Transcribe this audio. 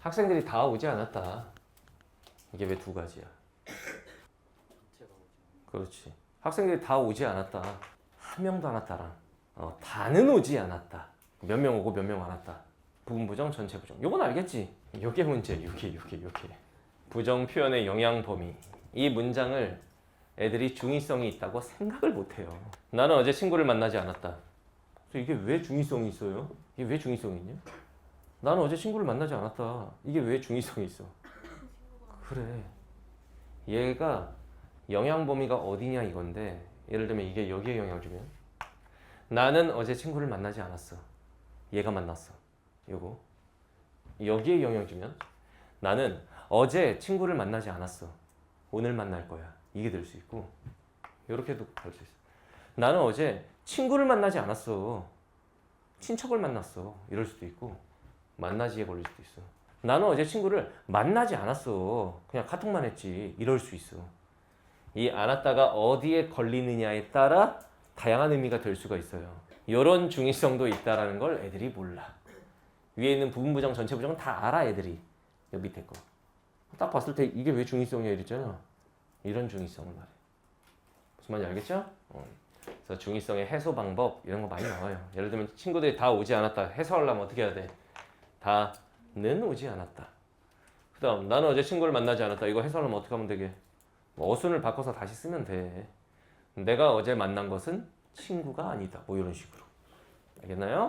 학생들이 다 오지 않았다. 이게 왜 두 가지야? 그렇지. 학생들이 다 오지 않았다. 한 명도 안 왔다랑 어, 다는 오지 않았다. 몇 명 오고 몇 명 안 왔다. 부분 부정, 전체 부정. 요건 알겠지? 요게 문제, 요게, 요게, 요게. 부정 표현의 영향 범위. 이 문장을 애들이 중의성이 있다고 생각을 못 해요. 나는 어제 친구를 만나지 않았다. 이게 왜 중의성이 있어요? 이게 왜 중의성이 있냐? 나는 어제 친구를 만나지 않았다. 이게 왜 중의성이 있어? 그래. 얘가 영향 범위가 어디냐 이건데 예를 들면 이게 여기에 영향 주면 나는 어제 친구를 만나지 않았어. 얘가 만났어. 요거 여기에 영향 주면 나는 어제 친구를 만나지 않았어. 오늘 만날 거야. 이게 될 수 있고 이렇게도 할수 있어. 나는 어제 친구를 만나지 않았어. 친척을 만났어. 이럴 수도 있고 만나지에 걸릴 수도 있어. 나는 어제 친구를 만나지 않았어. 그냥 카톡만 했지. 이럴 수 있어. 이 안았다가 어디에 걸리느냐에 따라 다양한 의미가 될 수가 있어요. 이런 중의성도 있다라는 걸 애들이 몰라. 위에 있는 부분 부정, 전체 부정은 다 알아 애들이. 여 밑에 거. 딱 봤을 때 이게 왜 중의성이야 이랬잖아. 이런 중의성을 말해. 무슨 말인지 알겠죠? 어. 그래서 중의성의 해소 방법 이런 거 많이 나와요. 예를 들면 친구들이 다 오지 않았다. 해소하려면 어떻게 해야 돼? 다는 오지 않았다. 그 다음 나는 어제 친구를 만나지 않았다. 이거 해소하려면 어떻게 하면 되게? 뭐 어순을 바꿔서 다시 쓰면 돼. 내가 어제 만난 것은 친구가 아니다. 뭐 이런 식으로. 알겠나요?